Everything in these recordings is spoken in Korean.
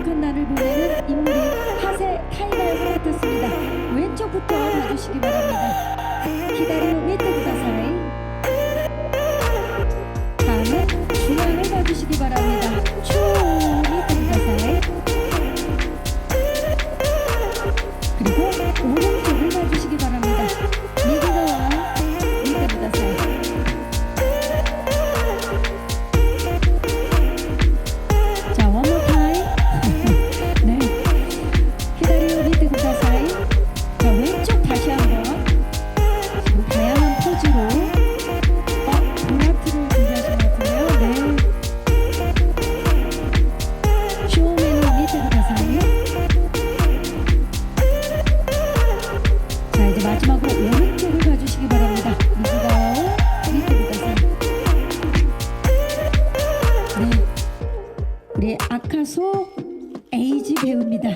행복한 날을 보내는 인물이 하세 타이가 역을 맡았습니다. 왼쪽부터 봐주시기 바랍니다. 기다리고 밑 마지막으로 오른쪽을 봐주시기 바랍니다. 네. 우리 아카소 에이지 배우입니다.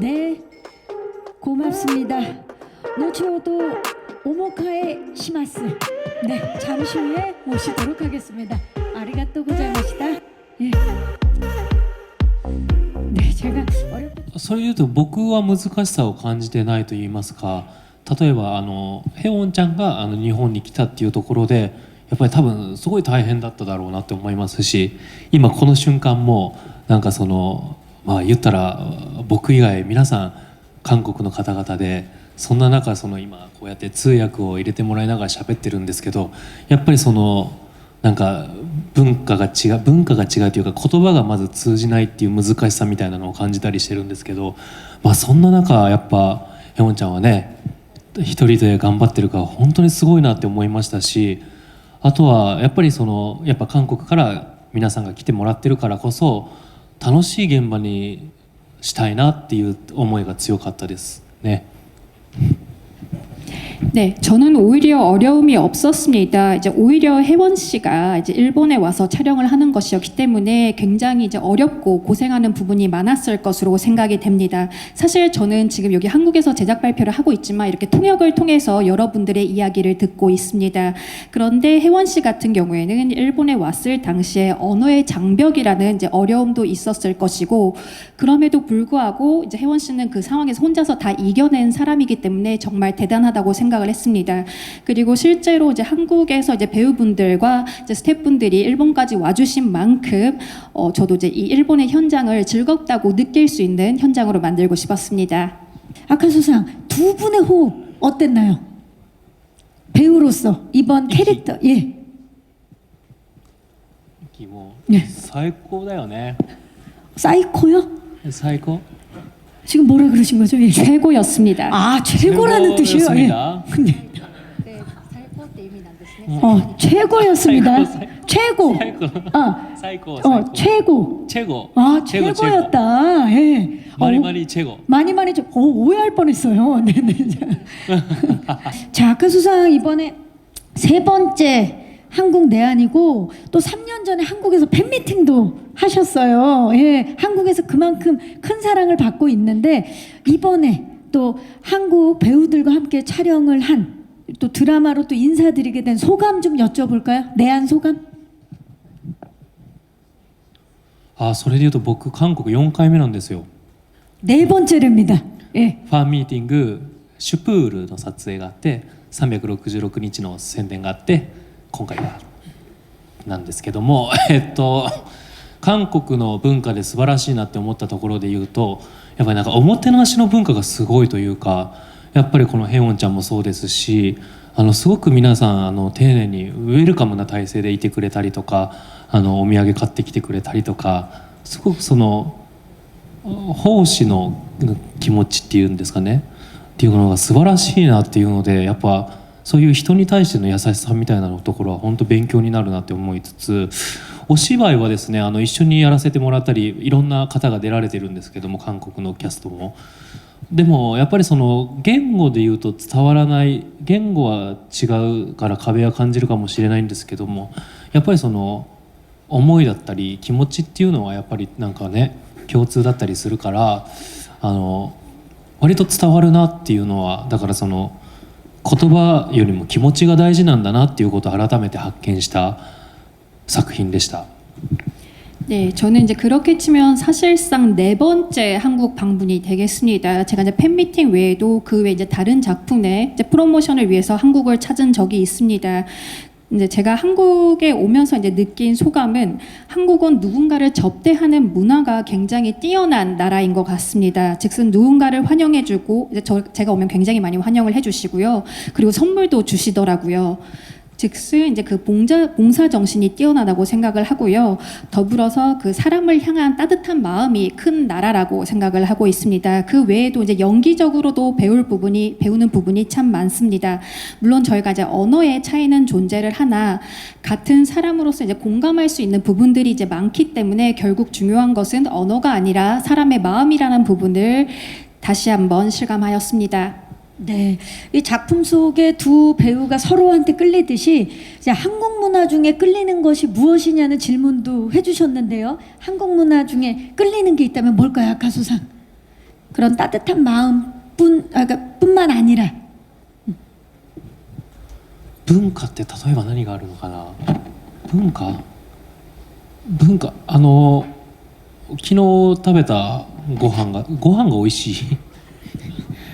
네, 고맙습니다. 노치오도 오모카의 시마스. 네, 잠시 후에 모시도록 하겠습니다. 아리가또 고자이마시다. 예. それ言うと僕は難しさを感じてないと言いますか。例えばあのヘオンちゃんがあの日本に来たっていうところでやっぱり多分すごい大変だっただろうなって思いますし今この瞬間もなんかそのまあ言ったら僕以外皆さん韓国の方々でそんな中その今こうやって通訳を入れてもらいながら喋ってるんですけどやっぱりそのなんか文化が違う文化が違うというか言葉がまず通じないっていう難しさみたいなのを感じたりしてるんですけど、まあ、そんな中やっぱヘウォンちゃんはね一人で頑張ってるから本当にすごいなって思いましたしあとはやっぱりそのやっぱ韓国から皆さんが来てもらってるからこそ楽しい現場にしたいなっていう思いが強かったですね。 네, 저는 오히려 어려움이 없었습니다. 이제 오히려 혜원 씨가 이제 일본에 와서 촬영을 하는 것이었기 때문에 굉장히 이제 어렵고 고생하는 부분이 많았을 것으로 생각이 됩니다. 사실 저는 지금 여기 한국에서 제작 발표를 하고 있지만 이렇게 통역을 통해서 여러분들의 이야기를 듣고 있습니다. 그런데 혜원 씨 같은 경우에는 일본에 왔을 당시에 언어의 장벽이라는 이제 어려움도 있었을 것이고 그럼에도 불구하고 이제 혜원 씨는 그 상황에서 혼자서 다 이겨낸 사람이기 때문에 정말 대단하다고 생각 을 했습니다. 그리고 실제로 이제 한국에서 이제 배우분들과 이제 스태프분들이 일본까지 와주신 만큼 어, 저도 이제 이 일본의 현장을 즐겁다고 느낄 수 있는 현장으로 만들고 싶었습니다. 아카소상 두 분의 호흡 어땠나요? 배우로서 이번 캐릭터 예. もね最高だよね 사이코요? 最高 지금 뭐라 그러신 거죠? 예. 최고였습니다. 아 최고라는 뜻이요. 예. 근데 네, 어, 어 최고였습니다. 어, 어, 최고. 최고. 아, 사이코 어 최고. 최고. 아 최고, 최고였다. 예. 많이 어, 많이 최고. 많이 많이 좀 오, 오해할 뻔했어요. 네네. 네. 자 아까 수상 이번에 세 번째 한국 내한이고 또 3년 전에 한국에서 팬미팅도 하셨어요. 예, 한국에서 그만큼 큰 사랑을 받고 있는데 이번에 또 한국 배우들과 함께 촬영을 한 또 드라마로 또 인사드리게 된 소감 좀 여쭤볼까요? 내한 소감? あそれで言うと僕韓国4回目なんですよ 네 번째랍니다. 예. ファンミーティングシュプールの撮影があって366日の宣伝があって 今回はなんですけども えっと韓国の文化で素晴らしいなって思ったところで言うとやっぱりなんかおもてなしの文化がすごいというかやっぱりこのヘウォンちゃんもそうですしあのすごく皆さんあの丁寧にウェルカムな体制でいてくれたりとかあのお土産買ってきてくれたりとかすごくその奉仕の気持ちっていうんですかねっていうのが素晴らしいなっていうのでやっぱそういう人に対しての優しさみたいなところは本当勉強になるなって思いつつお芝居はですねあの一緒にやらせてもらったりいろんな方が出られてるんですけども韓国のキャストも。でもやっぱりその言語で言うと伝わらない言語は違うから壁は感じるかもしれないんですけどもやっぱりその思いだったり気持ちっていうのはやっぱりなんかね共通だったりするからあの割と伝わるなっていうのはだからその言葉よりも気持ちが大事なんだなっていうことを改めて発見した作品でした。 네, 저는 이제 그렇게 치면 사실상 네 번째 한국 방문이 되겠습니다. 제가 이제 팬미팅 외에도 그 외 이제 다른 작품의 이제 프로모션을 위해서 한국을 찾은 적이 있습니다. 이제 제가 한국에 오면서 이제 느낀 소감은 한국은 누군가를 접대하는 문화가 굉장히 뛰어난 나라인 것 같습니다. 즉슨 누군가를 환영해주고 이제 저 제가 오면 굉장히 많이 환영을 해주시고요. 그리고 선물도 주시더라고요. 즉슨 이제 그 봉사, 봉사 정신이 뛰어나다고 생각을 하고요. 더불어서 그 사람을 향한 따뜻한 마음이 큰 나라라고 생각을 하고 있습니다. 그 외에도 이제 연기적으로도 배울 부분이 배우는 부분이 참 많습니다. 물론 저희가 이제 언어의 차이는 존재를 하나 같은 사람으로서 이제 공감할 수 있는 부분들이 이제 많기 때문에 결국 중요한 것은 언어가 아니라 사람의 마음이라는 부분을 다시 한번 실감하였습니다. 네, 이 작품 속에 두 배우가 서로한테 끌리듯이 이제 한국 문화 중에 끌리는 것이 무엇이냐는 질문도 해주셨는데요. 한국 문화 중에 끌리는 게 있다면 뭘까요, 가수상? 그런 따뜻한 마음뿐 아, 그러니까 뿐만 아니라 文化って例えば何があるのかな文化文化あの昨日食べたご飯がご飯が美味しい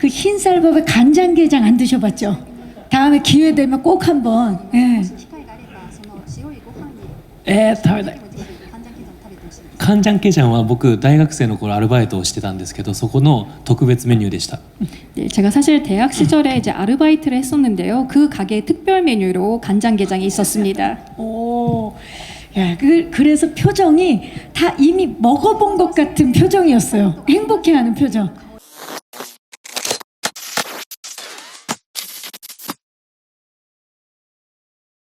그 흰쌀밥에 간장게장 안 드셔봤죠? 다음에 기회 되면 꼭 한번. 예. 機会があればその白いご飯にえー、食べたいぜひ半ジャンケジャン食べてほしいですカンジャンケジャンは僕大学生の頃アルバイトをしてたんですけどそこの特別メニューでした 네, 제가 사실 대학 시절에 이제 아르바이트를 했었는데요. 그 가게 특별 메뉴로 간장게장이 있었습니다. 오. 야, 그, 그래서 표정이 다 이미 먹어본 것 같은 표정이었어요. 행복해하는 표정.